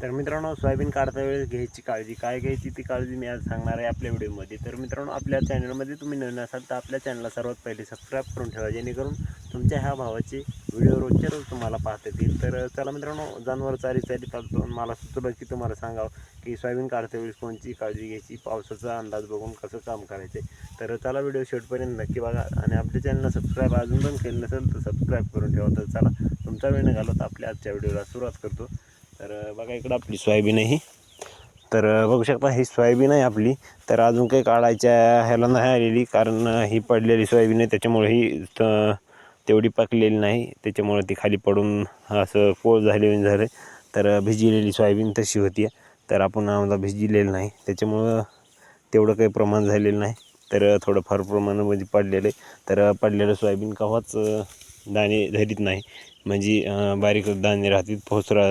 तर मित्रांनो सोयाबीन काढता वेळेस घ्यायची काळजी. काय घ्यायची ती काळजी मी आज सांगणार आहे आपल्या व्हिडिओमध्ये. तर मित्रांनो आपल्या चॅनलमध्ये तुम्ही नवीन असाल तर आपल्या चॅनलला सर्वात पहिले सबस्क्राईब करून ठेवा जेणेकरून तुमच्या ह्या भावाचे व्हिडिओ रोजच्या रोज तुम्हाला पाहता येतील. तर चला मित्रांनो जनावर चारी चारी चालतो मला सुचलं की तुम्हाला सांगावं की सोयाबीन काढता वेळेस कोणची काळजी घ्यायची पावसाचा अंदाज बघून कसं काम करायचं तर चला व्हिडिओ शेवटपर्यंत नक्की बघा. आणि आपल्या चॅनलला सबस्क्राईब अजून पण केलं नसेल तर सबस्क्राईब करून ठेवा. तर चला तुमचा वेळ न घालवता आपल्या आजच्या व्हिडिओला सुरुवात करतो. तर बघा इकडं आपली सोयाबीन आहे तर बघू शकता ही सोयाबीन आहे आपली. तर अजून काही काढायच्या ह्याला नाही आलेली कारण ही पडलेली सोयाबीन आहे. त्याच्यामुळे ही तेवढी पकलेली नाही. त्याच्यामुळे ती खाली पडून असं कोळ झाले झाले. तर भिजलेली सोयाबीन तशी होती. तर आपण आम्हाला भिजलेलं नाही. त्याच्यामुळं तेवढं काही प्रमाण झालेलं नाही. तर थोडंफार प्रमाणामध्ये म्हणजे पडलेलं आहे. तर पडलेलं सोयाबीन केव्हाच दाणे धरीत नाही. म्हणजे बारीक दाणे राहतील फोसरा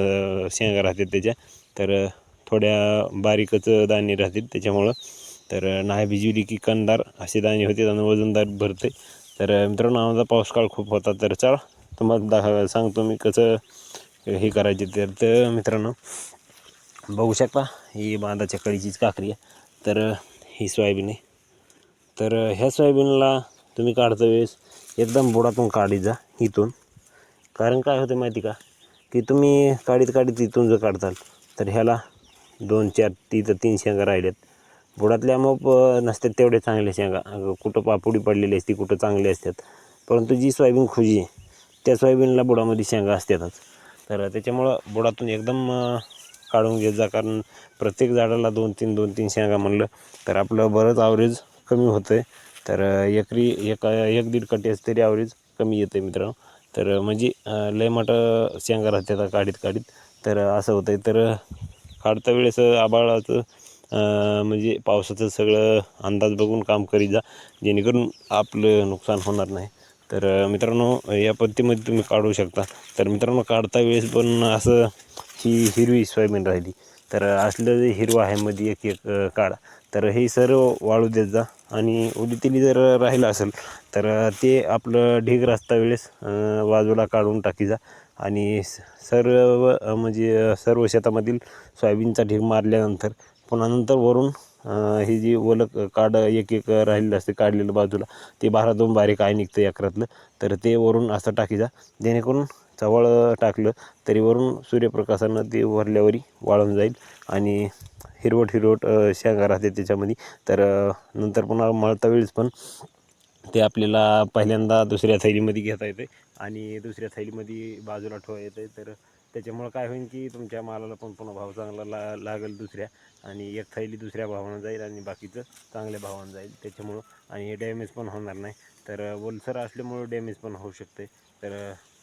शेंगा राहतील त्याच्या. तर थोड्या बारीकच दाणे राहतील त्याच्यामुळं. तर नाही भिजवली की कणदार असे दाणे होते आणि वजनदार भरते. तर मित्रांनो आमचा पाऊस काळ खूप होता तर चला तुम्हाला दाखवा सांगतो मी कसं हे करायचे. तर तर मित्रांनो बघू शकता ही बांधाच्या कळीचीच काकरी आहे. तर ही सोयाबीन आहे. तर ह्या सोयाबीनला तुम्ही काढता वेळेस एकदम बुडातून काढी जा इथून. कारण काय होतं माहिती का? की तुम्ही काढीत काढीत इथून जर काढताल तर ह्याला दोन चार ती तर तीन शेंगा राहिल्यात. बुडातल्या मग नसतात तेवढे चांगले शेंगा. अगं कुठं पापुडी पडलेली असते कुठं चांगली असतात. परंतु जी सोयाबीन खुजी आहे त्या सोयाबीनला बुडामध्ये शेंगा असतातच. तर त्याच्यामुळं बुडातून एकदम काढून घेत जा. कारण प्रत्येक झाडाला दोन तीन दोन तीन शेंगा म्हणलं तर आपलं बरंच ॲव्हरेज कमी होतं आहे तर एकरी एक एक दीड कट्ट्याच तरी ॲव्हरेज कमी येतं आहे मित्रांनो. तर म्हणजे लय मोठं शेंगा राहतात काढीत काढीत तर असं होतं आहे तर काढता वेळेस आबाळाचं म्हणजे पावसाचं सगळं अंदाज बघून काम करीत जा. जेणेकरून आपलं नुकसान होणार नाही. तर मित्रांनो या पद्धतीमध्ये तुम्ही काढू शकता. तर मित्रांनो काढता वेळेस पण असं ही हिरवी सोयाबीन राहिली. तर असलं जे हिरवं आहे मध्ये एक एक काढा. तर हे सर्व वाळू देत जा. आणि उडीतेली जर राहिलं असेल तर ते आपलं ढीग रस्ता वेळेस बाजूला काढून टाकी जा. आणि सर्व म्हणजे सर्व शेतामधील सोयाबीनचा ढीग मारल्यानंतर पुन्हा नंतर वरून ही जी ओलक काढ एक एक राहिलेलं असते काढलेलं बाजूला ते बारा दोन बारीक आहे निघतं एकरातलं. तर ते वरून असं टाकी जा जेणेकरून चवळ टाकलं तरी वरून सूर्यप्रकाशानं ते वरल्यावरी वाळून जाईल. आणि हिरवट हिरवट शेंगा राहते त्याच्यामध्ये. तर नंतर पुन्हा मळता वेळेस पण ते आपल्याला पहिल्यांदा दुसऱ्या थैलीमध्ये घेता येते. आणि दुसऱ्या थैलीमध्ये बाजूला ठेवा येते. तर त्याच्यामुळं काय होईल की तुमच्या मालाला पण पुन्हा भाव चांगला ला लागेल दुसऱ्या आणि एक थैली दुसऱ्या भावानं जाईल आणि बाकीचं चांगल्या भावानं जाईल. त्याच्यामुळं आणि हे डॅमेज पण होणार नाही. तर ओलसर असल्यामुळं डॅमेज पण होऊ शकते. तर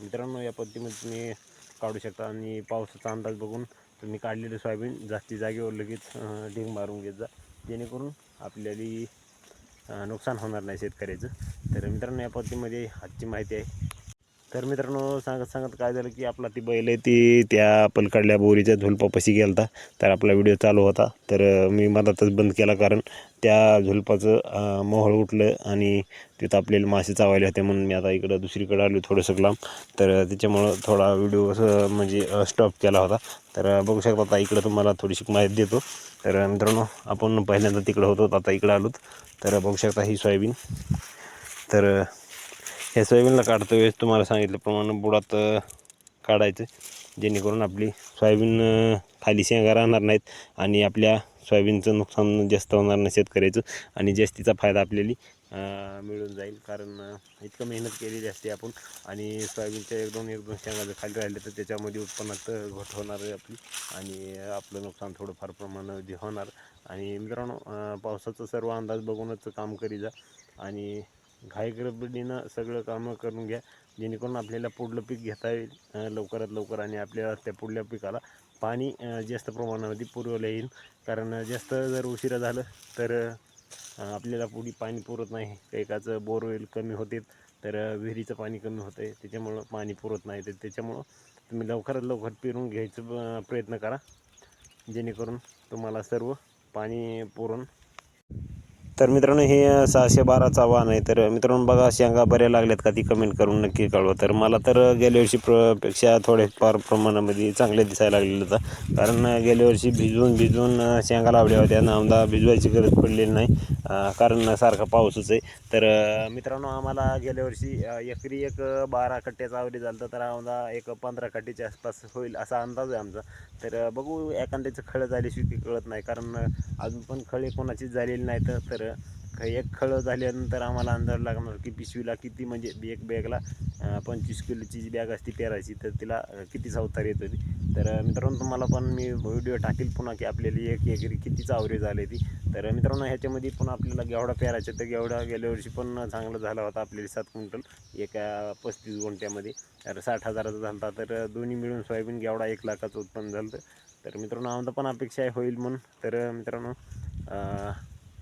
मित्रांनो या पद्धतीमध्ये तुम्ही काढू शकता आणि पावसाचा अंदाज बघून तुम्ही काढलेलं सोयाबीन जास्ती जागेवर लगेच ढिंग मारून घेत जा. जेणेकरून आपल्याला नुकसान होणार नाही शेतकऱ्याचं. तर मित्रांनो या पद्धतीमध्ये आजची माहिती आहे. तर मित्रांनो सांगत सांगत काय झालं की आपला ती बैल आहे ती त्या पलकडल्या बोरीच्या झुलपापाशी गेलता. तर आपला व्हिडिओ चालू होता. तर मी मधातच बंद केला कारण त्या झुलपाचं मोहळ उठलं आणि तिथं आपल्याला मासे चावायले होते म्हणून मी आता इकडं दुसरीकडे आलो थोडंसं लांब. तर त्याच्यामुळं थोडा व्हिडिओ असं म्हणजे स्टॉप केला होता. तर बघू शकता आता इकडं तुम्हाला थोडीशी माहिती देतो. तर मित्रांनो आपण पहिल्यांदा तिकडं होतो आता इकडं आलोत. तर बघू शकता ही सोयाबीन. तर हे ह्या सोयाबीनला काढतो वेळेस तुम्हाला सांगितल्याप्रमाणे बुडात काढायचं. जेणेकरून आपली सोयाबीन खाली शेंगा राहणार नाहीत आणि आपल्या सोयाबीनचं नुकसान जास्त होणार नाही शेतकऱ्याचं आणि जास्तीचा फायदा आपल्याला मिळून जाईल. कारण इतकं मेहनत केलेली असते आपण आणि सोयाबीनच्या एक दोन एक दोन शेंगा जर खाली राहिले तर त्याच्यामध्ये उत्पन्नात घट होणार आहे आपली आणि आपलं नुकसान थोडंफार प्रमाणामध्ये होणार. आणि मित्रांनो पावसाचा सर्व अंदाज बघूनच काम करी जा आणि घाईगडबडीनं सगळं कामं करून घ्या. जेणेकरून आपल्याला पुढलं पीक घेता येईल लवकरात लवकर आणि आपल्याला त्या पुढल्या पिकाला पाणी जास्त प्रमाणामध्ये पुरवलं येईल. कारण जास्त जर उशिरा झालं तर आपल्याला पुढे पाणी पुरत नाही. एकाचं बोरवेल कमी होते तर विहिरीचं पाणी कमी होतं आहे त्याच्यामुळं पाणी पुरत नाही. तर त्याच्यामुळं तुम्ही लवकरात लवकर पिरून घ्यायचं प्रयत्न करा. जेणेकरून तुम्हाला सर्व पाणी पुरून तर मित्रांनो हे सहाशे बाराचा वाहन आहे. तर मित्रांनो बघा शेंगा बऱ्या लागल्यात का ती कमेंट करून नक्की कळवा. तर मला तर गेल्या वर्षी प्रपेक्षा थोडेफार प्रमाणामध्ये चांगले दिसायला लागलेलं होतं. कारण गेल्या वर्षी भिजवून भिजवून शेंगा लावल्या होत्या. आमदा भिजवायची गरज पडलेली नाही. कारण सारखा पाऊसच आहे. तर मित्रांनो आम्हाला गेल्या वर्षी एकरी एक बारा कट्ट्याचा आवडी झालं तर आम्हाला एक पंधरा कट्ट्याच्या आसपास होईल असा अंदाज आहे आमचा. तर बघू एखाद्याचं खळं झाल्याशिवाय काही कळत नाही. कारण अजून पण खळे कोणाचीच झालेली नाही तर तर एक खळं झाल्यानंतर आम्हाला अंदाज लागणार की पिशवीला किती म्हणजे एक बॅगला पंचवीस किलोची जी बॅग असते पेरायची तर तिला किती सावतार येत होती. तर मित्रांनो तुम्हाला पण मी व्हिडिओ टाकेल पुन्हा की आपल्याला एक एकरी किती चावरे झाली ती तर मित्रांनो ह्याच्यामध्ये पण आपल्याला गेवडा पेरायचा तर गेवडा गेल्या वर्षी पण चांगला झाला होता आपल्याला सात क्विंटल एका पस्तीस गुंठ्यामध्ये. तर साठ हजाराचा झाला होता तर दोन्ही मिळून सोयाबीन गेवडा एक लाखाचं उत्पन्न झालं तर मित्रांनो आमचा पण अपेक्षा होईल म्हणून. तर मित्रांनो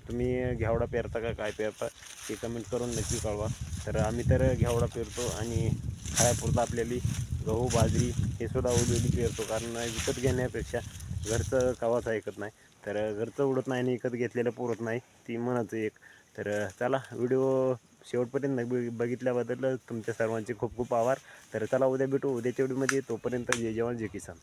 तुम्ही घेवडा पेरता का काय पेरता ते कमेंट करून नक्की कळवा. तर आम्ही तर घेवडा पेरतो आणि खायापुरतं आपल्याला गहू बाजरी हे सुद्धा उडवली पेरतो. कारण विकत घेण्यापेक्षा घरचं कवाच ऐकत नाही. तर घरचं उडत नाही आणि विकत घेतलेलं पुरत नाही ती म्हणाचं एक. तर चला व्हिडिओ शेवटपर्यंत बघितल्याबद्दल तुमच्या सर्वांचे खूप खूप आभार. तर चला उद्या भेटू. उद्याच्या व्हिडिओमध्ये तोपर्यंत जय जवान जय किसान.